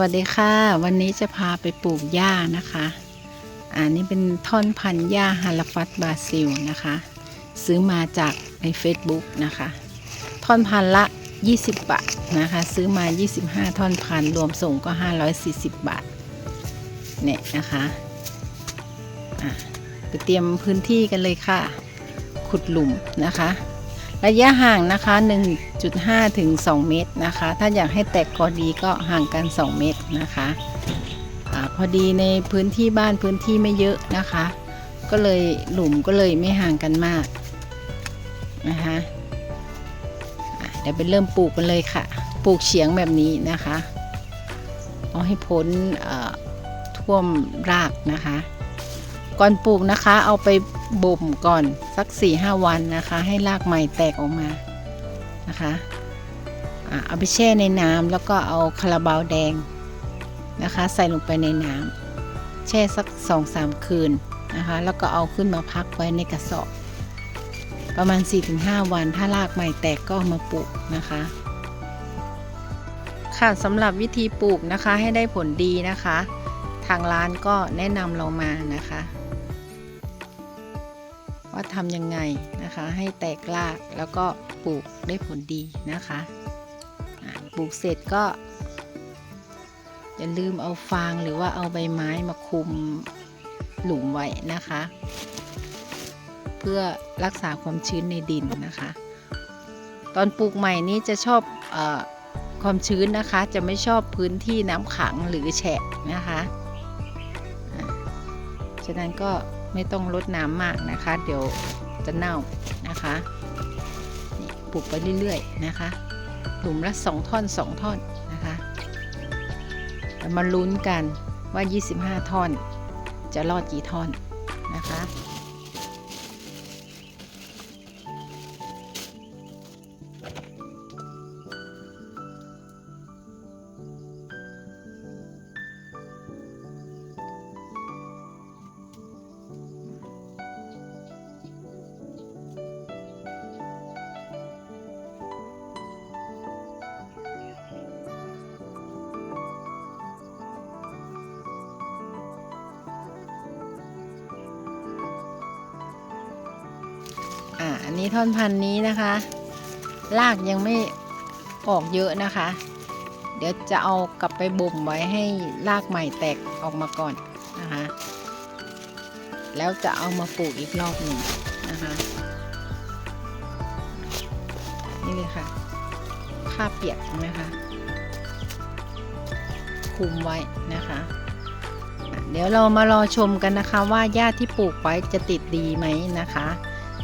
วัสดีค่ะ วันนี้จะพาไปปลูกหญ้านะคะ อันนี้เป็นท่อนพันธุ์หญ้าฮาลาฟัตบราซิลนะคะ ซื้อมาจากใน Facebook นะคะ ท่อนพันละ 20 บาทนะคะ ซื้อมา 25 ท่อนพันรวมส่งก็ 540 บาท เนี่ยนะคะะไปเตรียมพื้นที่กันเลยค่ะ ขุดหลุมนะคะ ระยะห่างนะคะ 1.5 ถึง 2 เมตรนะคะ ถ้าอยากให้แตกกอดีก็ห่างกัน 2 เมตรนะคะอาพอดีในพื้นที่บ้านพื้นที่ไม่เยอะนะคะ ก็เลยหลุมก็เลยไม่ห่างกันมากนะคะะเดี๋ยวไปเริ่มปลูกกันเลยค่ะ ปลูกเฉียงแบบนี้นะคะเอาให้พ้นเอ่อท่วมรากนะคะ ก่อนปลูกนะคะ เอาไปบ่มก่อน สัก4ี่ห้าวันนะคะ ให้รากใหม่แตกออกมานะคะเอาไปแช่ในน้ำแล้วก็เอาคาราบาวแดงนะคะ ใส่ลงไปในน้ำแช่สัก2อสามคืนนะคะ แล้วก็เอาขึ้นมาพักไว้ในกระสอบ ประมาณ 4-5 วัน ถ้ารากใหม่แตกก็มาปลูกนะคะค่ะสำหรับวิธีปลูกนะคะให้ได้ผลดีนะคะ ทางร้านก็แนะนำเรามานะคะ ว่าทำยังไงนะคะ ให้แตกรากแล้วก็ปลูกได้ผลดีนะคะปลูกเสร็จก็ อย่าลืมเอาฟางหรือว่าเอาใบไม้มาคุมหลุมไว้นะคะ เพื่อรักษาความชื้นในดินนะคะ ตอนปลูกใหม่นี้จะชอบอความชื้นนะคะ จะไม่ชอบพื้นที่น้ำขังหรือแฉะนะคะะฉะนั้นก็ ไม่ต้องลดน้ำมากนะคะ เดี๋ยวจะเน่านะคะปลูกไปเรื่อยๆนะคะหลุมละ 2 ท่อน 2 ท่อนนะคะแต่มาลุ้นกันว่า 25 ท่อน จะรอดกี่ท่อนนะคะ อ่าอันนี้ท่อนพันนี้นะคะรากยังไม่ออกเยอะนะคะ เดี๋ยวจะเอากลับไปบ่มไว้ให้รากใหม่แตกออกมาก่อนนะคะ แล้วจะเอามาปลูกอีกรอบหนึ่งนะคะนี่เลยค่ะข้าเปียกนะคะคุมไว้นะคะอะเดี๋ยวเรามารอชมกันนะคะว่าหญ้าที่ปลูกไว้จะติดดีไหมนะคะ